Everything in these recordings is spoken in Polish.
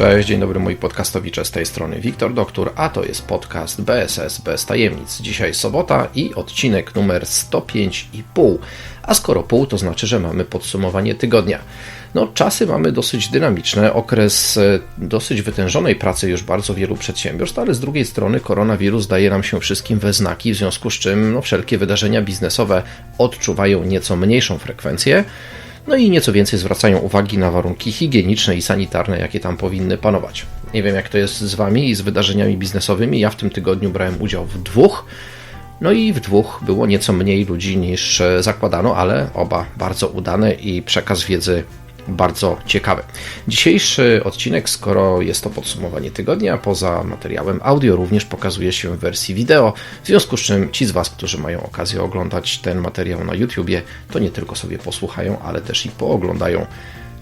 Cześć, dzień dobry moi podcastowicze z tej strony Wiktor Doktor, a to jest podcast BSS bez tajemnic. Dzisiaj sobota i odcinek numer 105,5. A skoro pół, to znaczy, że mamy podsumowanie tygodnia. No, czasy mamy dosyć dynamiczne, okres e, dosyć wytężonej pracy już bardzo wielu przedsiębiorstw, ale z drugiej strony koronawirus daje nam się wszystkim we znaki, w związku z czym no, wszelkie wydarzenia biznesowe odczuwają nieco mniejszą frekwencję. No i nieco więcej zwracają uwagi na warunki higieniczne i sanitarne, jakie tam powinny panować. Nie wiem, jak to jest z Wami i z wydarzeniami biznesowymi. Ja w tym tygodniu brałem udział w dwóch. No i w dwóch było nieco mniej ludzi niż e, zakładano, ale oba bardzo udane i przekaz wiedzy bardzo ciekawe. Dzisiejszy odcinek, skoro jest to podsumowanie tygodnia, poza materiałem audio również pokazuje się w wersji wideo, w związku z czym ci z Was, którzy mają okazję oglądać ten materiał na YouTubie, to nie tylko sobie posłuchają, ale też i pooglądają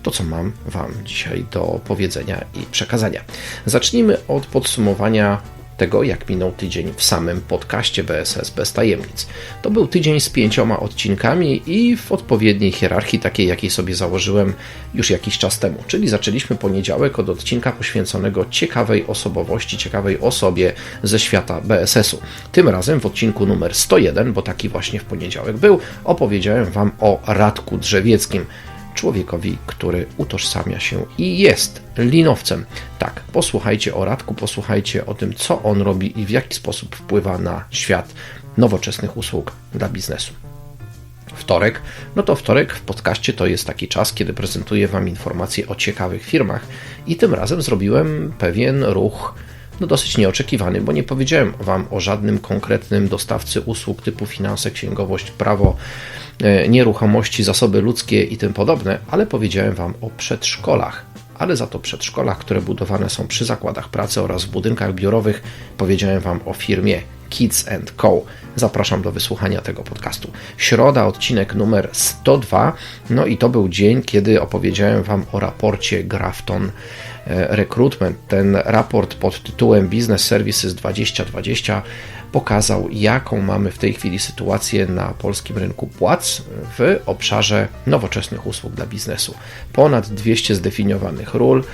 to, co mam Wam dzisiaj do powiedzenia i przekazania. Zacznijmy od podsumowania tego, jak minął tydzień w samym podcaście BSS bez tajemnic. To był tydzień z pięcioma odcinkami i w odpowiedniej hierarchii, takiej jakiej sobie założyłem już jakiś czas temu. Czyli zaczęliśmy poniedziałek od odcinka poświęconego ciekawej osobowości, ciekawej osobie ze świata BSS-u. Tym razem w odcinku numer 101, bo taki właśnie w poniedziałek był, opowiedziałem Wam o Radku Drzewieckim człowiekowi, który utożsamia się i jest linowcem. Tak, posłuchajcie o Radku, posłuchajcie o tym, co on robi i w jaki sposób wpływa na świat nowoczesnych usług dla biznesu. Wtorek, no to wtorek w podcaście to jest taki czas, kiedy prezentuję Wam informacje o ciekawych firmach i tym razem zrobiłem pewien ruch no dosyć nieoczekiwany, bo nie powiedziałem Wam o żadnym konkretnym dostawcy usług typu finanse, księgowość, prawo, E, nieruchomości, zasoby ludzkie i tym podobne, ale powiedziałem Wam o przedszkolach. Ale za to przedszkolach, które budowane są przy zakładach pracy oraz w budynkach biurowych, powiedziałem Wam o firmie Kids Co. Zapraszam do wysłuchania tego podcastu. Środa, odcinek numer 102. No i to był dzień, kiedy opowiedziałem Wam o raporcie Grafton e, Recruitment. Ten raport pod tytułem Business Services 2020 pokazał, jaką mamy w tej chwili sytuację na polskim rynku płac w obszarze nowoczesnych usług dla biznesu. Ponad 200 zdefiniowanych ról,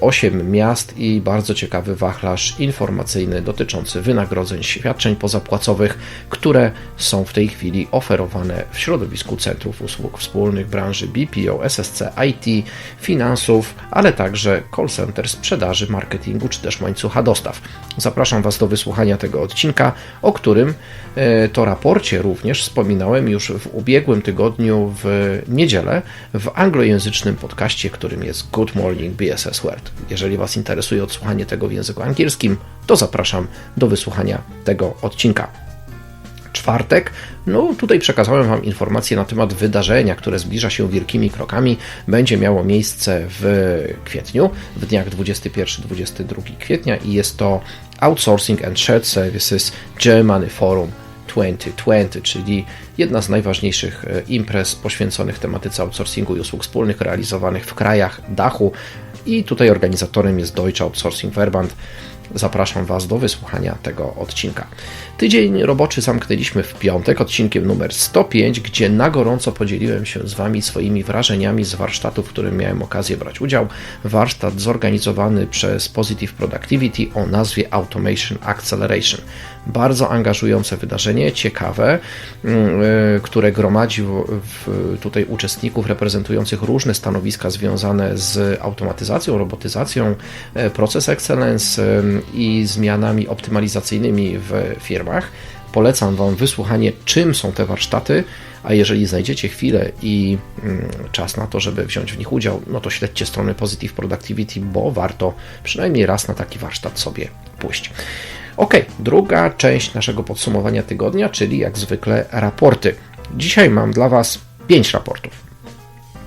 8 e, miast i bardzo ciekawy wachlarz informacyjny dotyczący wynagrodzeń, świadczeń pozapłacowych, które są w tej chwili oferowane w środowisku centrów usług wspólnych branży BPO, SSC, IT, finansów, ale także call center, sprzedaży, marketingu czy też łańcucha dostaw. Zapraszam Was do wysłuchania tego odcinka, o którym e, to raporcie również wspominałem już w ubiegłym tygodniu w niedzielę w anglojęzycznym podcaście, którym jest Good Morning BSS World. Jeżeli Was interesuje odsłuchanie tego w języku angielskim, to zapraszam do wysłuchania tego odcinka czwartek. No tutaj przekazałem Wam informacje na temat wydarzenia, które zbliża się wielkimi krokami. Będzie miało miejsce w kwietniu, w dniach 21-22 kwietnia i jest to Outsourcing and Shared Services Germany Forum 2020, czyli jedna z najważniejszych e, imprez poświęconych tematyce outsourcingu i usług wspólnych realizowanych w krajach dachu. I tutaj organizatorem jest Deutsche Outsourcing Verband. Zapraszam Was do wysłuchania tego odcinka. Tydzień roboczy zamknęliśmy w piątek odcinkiem numer 105, gdzie na gorąco podzieliłem się z Wami swoimi wrażeniami z warsztatu, w którym miałem okazję brać udział. Warsztat zorganizowany przez Positive Productivity o nazwie Automation Acceleration. Bardzo angażujące wydarzenie, ciekawe, mm, y, które gromadzi tutaj uczestników reprezentujących różne stanowiska związane z automatyzacją, robotyzacją, e, proces excellence y, i zmianami optymalizacyjnymi w firmach. Polecam Wam wysłuchanie, czym są te warsztaty, a jeżeli znajdziecie chwilę i mm, czas na to, żeby wziąć w nich udział, no to śledźcie strony Positive Productivity, bo warto przynajmniej raz na taki warsztat sobie pójść. Ok, druga część naszego podsumowania tygodnia, czyli jak zwykle raporty. Dzisiaj mam dla Was pięć raportów.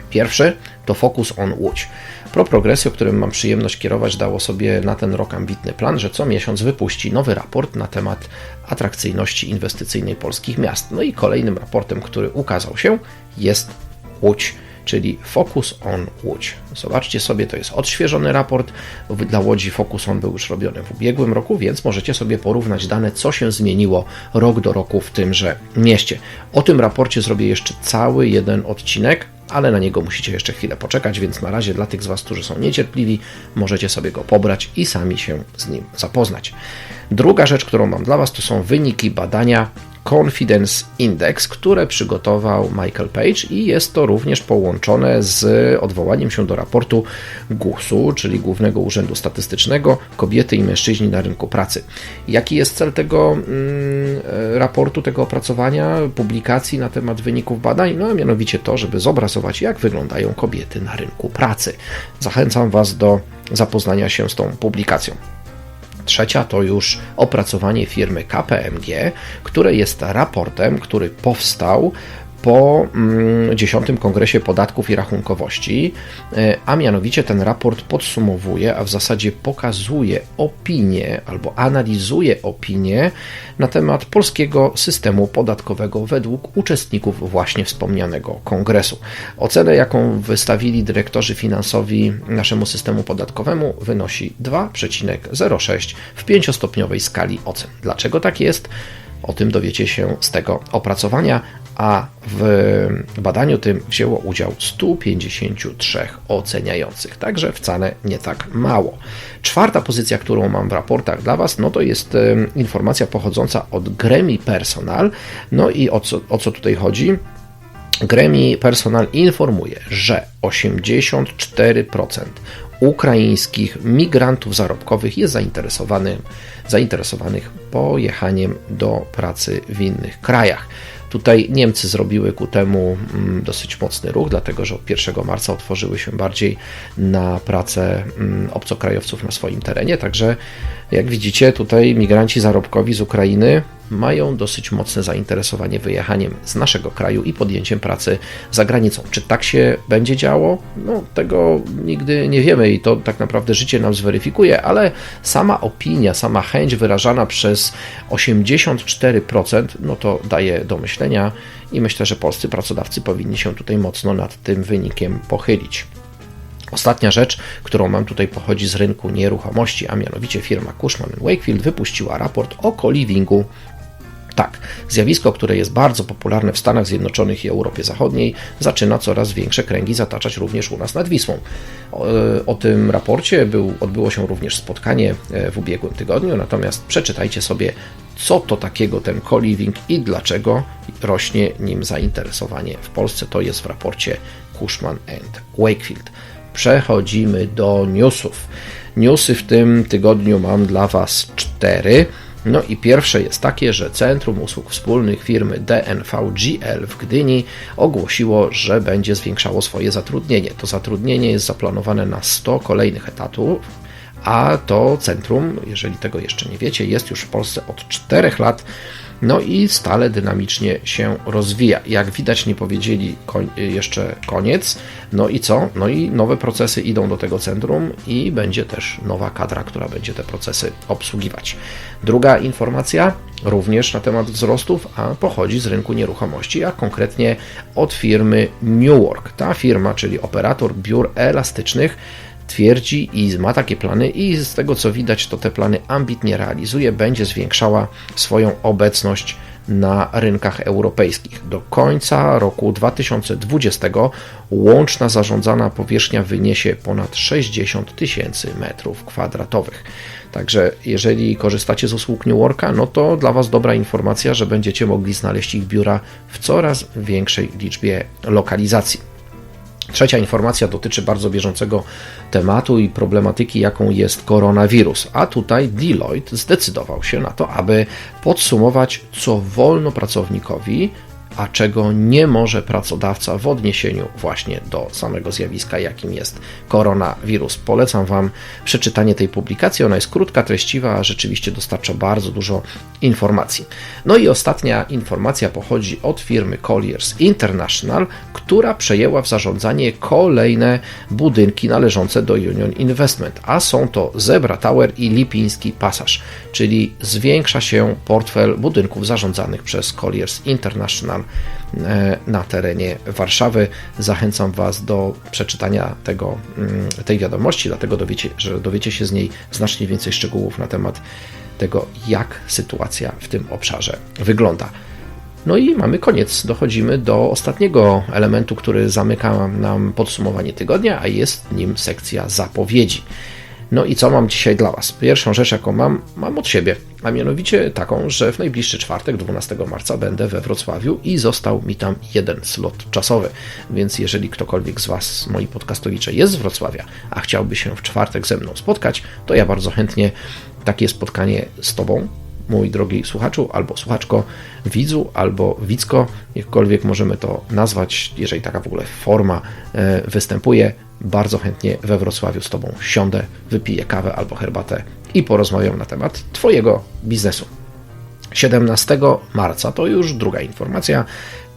Pierwszy to Focus on Łódź. Pro Progresy, o którym mam przyjemność kierować, dało sobie na ten rok ambitny plan, że co miesiąc wypuści nowy raport na temat atrakcyjności inwestycyjnej polskich miast. No i kolejnym raportem, który ukazał się, jest Łódź czyli Focus on Łódź. Zobaczcie sobie, to jest odświeżony raport. Dla Łodzi Focus on był już robiony w ubiegłym roku, więc możecie sobie porównać dane, co się zmieniło rok do roku w tymże mieście. O tym raporcie zrobię jeszcze cały jeden odcinek, ale na niego musicie jeszcze chwilę poczekać, więc na razie dla tych z Was, którzy są niecierpliwi, możecie sobie go pobrać i sami się z nim zapoznać. Druga rzecz, którą mam dla Was, to są wyniki badania Confidence Index, które przygotował Michael Page i jest to również połączone z odwołaniem się do raportu GUS-u, czyli Głównego Urzędu Statystycznego Kobiety i Mężczyźni na rynku pracy. Jaki jest cel tego mm, raportu, tego opracowania, publikacji na temat wyników badań? No, a mianowicie to, żeby zobrazować, jak wyglądają kobiety na rynku pracy. Zachęcam Was do zapoznania się z tą publikacją. Trzecia to już opracowanie firmy KPMG, które jest raportem, który powstał po mm, 10 Kongresie Podatków i Rachunkowości, e, a mianowicie ten raport podsumowuje, a w zasadzie pokazuje opinię albo analizuje opinię na temat polskiego systemu podatkowego według uczestników właśnie wspomnianego kongresu. Ocenę, jaką wystawili dyrektorzy finansowi naszemu systemu podatkowemu, wynosi 2,06 w pięciostopniowej skali ocen. Dlaczego tak jest? O tym dowiecie się z tego opracowania, a w badaniu tym wzięło udział 153 oceniających, także wcale nie tak mało. Czwarta pozycja, którą mam w raportach dla Was, no to jest informacja pochodząca od Gremi Personal. No i o co, o co tutaj chodzi? Gremi Personal informuje, że 84% ukraińskich migrantów zarobkowych jest zainteresowanych, zainteresowanych pojechaniem do pracy w innych krajach. Tutaj Niemcy zrobiły ku temu mm, dosyć mocny ruch, dlatego że od 1 marca otworzyły się bardziej na pracę mm, obcokrajowców na swoim terenie. Także, jak widzicie, tutaj migranci zarobkowi z Ukrainy mają dosyć mocne zainteresowanie wyjechaniem z naszego kraju i podjęciem pracy za granicą. Czy tak się będzie działo? No, tego nigdy nie wiemy i to tak naprawdę życie nam zweryfikuje, ale sama opinia, sama chęć wyrażana przez 84%, no to daje do myślenia i myślę, że polscy pracodawcy powinni się tutaj mocno nad tym wynikiem pochylić. Ostatnia rzecz, którą mam tutaj, pochodzi z rynku nieruchomości, a mianowicie firma Cushman Wakefield wypuściła raport o co-livingu tak, zjawisko, które jest bardzo popularne w Stanach Zjednoczonych i Europie Zachodniej, zaczyna coraz większe kręgi zataczać również u nas nad Wisłą. O, e, o tym raporcie był, odbyło się również spotkanie e, w ubiegłym tygodniu, natomiast przeczytajcie sobie, co to takiego ten co-living i dlaczego rośnie nim zainteresowanie w Polsce. To jest w raporcie Cushman Wakefield. Przechodzimy do newsów. Newsy w tym tygodniu mam dla Was cztery. No i pierwsze jest takie, że Centrum Usług Wspólnych firmy DNVGL w Gdyni ogłosiło, że będzie zwiększało swoje zatrudnienie. To zatrudnienie jest zaplanowane na 100 kolejnych etatów, a to centrum, jeżeli tego jeszcze nie wiecie, jest już w Polsce od 4 lat no i stale dynamicznie się rozwija. Jak widać, nie powiedzieli koń, jeszcze koniec. No i co? No i nowe procesy idą do tego centrum i będzie też nowa kadra, która będzie te procesy obsługiwać. Druga informacja, również na temat wzrostów, a pochodzi z rynku nieruchomości, a konkretnie od firmy New Work. Ta firma, czyli operator biur elastycznych, twierdzi i ma takie plany i z tego co widać to te plany ambitnie realizuje, będzie zwiększała swoją obecność na rynkach europejskich. Do końca roku 2020 łączna zarządzana powierzchnia wyniesie ponad 60 tysięcy metrów kwadratowych. Także jeżeli korzystacie z usług New Worka, no to dla Was dobra informacja, że będziecie mogli znaleźć ich biura w coraz większej liczbie lokalizacji. Trzecia informacja dotyczy bardzo bieżącego tematu i problematyki, jaką jest koronawirus. A tutaj Deloitte zdecydował się na to, aby podsumować, co wolno pracownikowi a czego nie może pracodawca w odniesieniu właśnie do samego zjawiska, jakim jest koronawirus. Polecam Wam przeczytanie tej publikacji. Ona jest krótka, treściwa, a rzeczywiście dostarcza bardzo dużo informacji. No i ostatnia informacja pochodzi od firmy Colliers International, która przejęła w zarządzanie kolejne budynki należące do Union Investment, a są to Zebra Tower i Lipiński Pasaż, czyli zwiększa się portfel budynków zarządzanych przez Colliers International E, na terenie Warszawy. Zachęcam Was do przeczytania tego, mm, tej wiadomości, dlatego dowiecie, że dowiecie się z niej znacznie więcej szczegółów na temat tego, jak sytuacja w tym obszarze wygląda. No i mamy koniec. Dochodzimy do ostatniego elementu, który zamyka nam podsumowanie tygodnia, a jest nim sekcja zapowiedzi. No i co mam dzisiaj dla Was? Pierwszą rzecz, jaką mam, mam od siebie, a mianowicie taką, że w najbliższy czwartek, 12 marca, będę we Wrocławiu i został mi tam jeden slot czasowy. Więc jeżeli ktokolwiek z Was, moi podcastowicze, jest z Wrocławia, a chciałby się w czwartek ze mną spotkać, to ja bardzo chętnie takie spotkanie z Tobą, mój drogi słuchaczu, albo słuchaczko, widzu, albo widzko, jakkolwiek możemy to nazwać, jeżeli taka w ogóle forma e, występuje, bardzo chętnie we Wrocławiu z Tobą siądę, wypiję kawę albo herbatę i porozmawiam na temat Twojego biznesu. 17 marca to już druga informacja.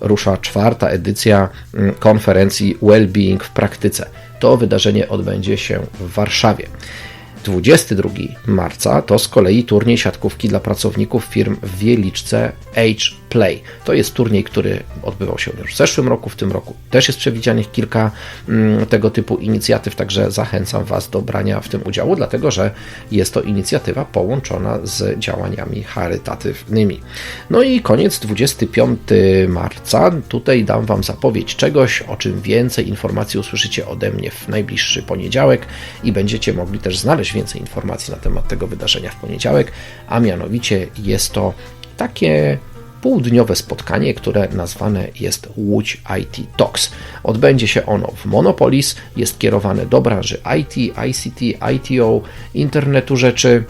Rusza czwarta edycja mm, konferencji Wellbeing w praktyce. To wydarzenie odbędzie się w Warszawie. 22 marca to z kolei turniej siatkówki dla pracowników firm w Wieliczce Age Play. To jest turniej, który odbywał się już w zeszłym roku, w tym roku też jest przewidzianych kilka mm, tego typu inicjatyw, także zachęcam Was do brania w tym udziału, dlatego że jest to inicjatywa połączona z działaniami charytatywnymi. No i koniec 25 marca. Tutaj dam Wam zapowiedź czegoś, o czym więcej informacji usłyszycie ode mnie w najbliższy poniedziałek i będziecie mogli też znaleźć więcej informacji na temat tego wydarzenia w poniedziałek, a mianowicie jest to takie półdniowe spotkanie, które nazwane jest Łódź IT Talks. Odbędzie się ono w Monopolis, jest kierowane do branży IT, ICT, ITO, internetu rzeczy,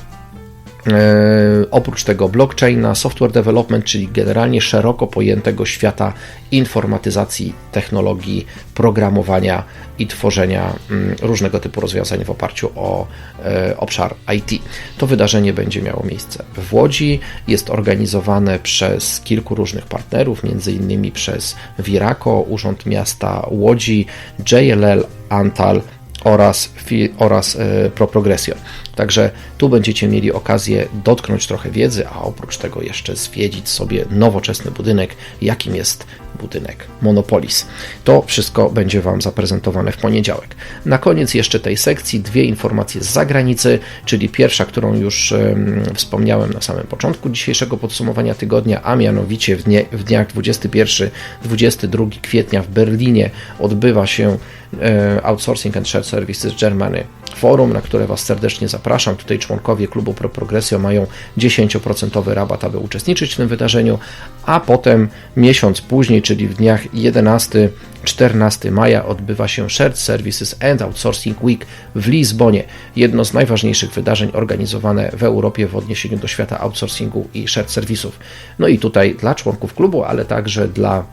oprócz tego blockchaina, software development, czyli generalnie szeroko pojętego świata informatyzacji, technologii, programowania i tworzenia mm, różnego typu rozwiązań w oparciu o e, obszar IT. To wydarzenie będzie miało miejsce w Łodzi, jest organizowane przez kilku różnych partnerów, między innymi przez Wiraco, Urząd Miasta Łodzi, JLL, Antal, oraz, oraz e, ProProgression. Także tu będziecie mieli okazję dotknąć trochę wiedzy, a oprócz tego jeszcze zwiedzić sobie nowoczesny budynek, jakim jest budynek Monopolis. To wszystko będzie Wam zaprezentowane w poniedziałek. Na koniec jeszcze tej sekcji dwie informacje z zagranicy, czyli pierwsza, którą już um, wspomniałem na samym początku dzisiejszego podsumowania tygodnia, a mianowicie w, dnie, w dniach 21-22 kwietnia w Berlinie odbywa się e, Outsourcing and Shared Services Germany forum, na które Was serdecznie zapraszam. Tutaj członkowie klubu Pro Progressio mają 10% rabat, aby uczestniczyć w tym wydarzeniu, a potem miesiąc później, czyli w dniach 11 14 maja odbywa się Shared Services and Outsourcing Week w Lizbonie. Jedno z najważniejszych wydarzeń organizowane w Europie w odniesieniu do świata outsourcingu i shared serwisów. No i tutaj dla członków klubu, ale także dla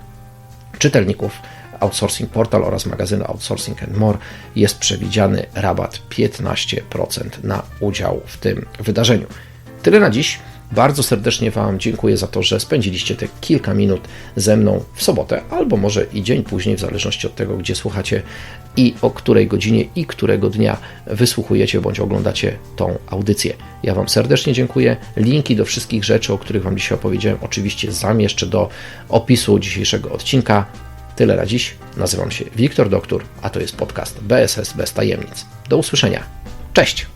czytelników Outsourcing Portal oraz magazynu Outsourcing and More jest przewidziany rabat 15% na udział w tym wydarzeniu. Tyle na dziś. Bardzo serdecznie Wam dziękuję za to, że spędziliście te kilka minut ze mną w sobotę, albo może i dzień później, w zależności od tego, gdzie słuchacie i o której godzinie i którego dnia wysłuchujecie bądź oglądacie tą audycję. Ja Wam serdecznie dziękuję. Linki do wszystkich rzeczy, o których Wam dzisiaj opowiedziałem, oczywiście zamieszczę do opisu dzisiejszego odcinka. Tyle na dziś. Nazywam się Wiktor Doktor, a to jest podcast BSS bez tajemnic. Do usłyszenia. Cześć!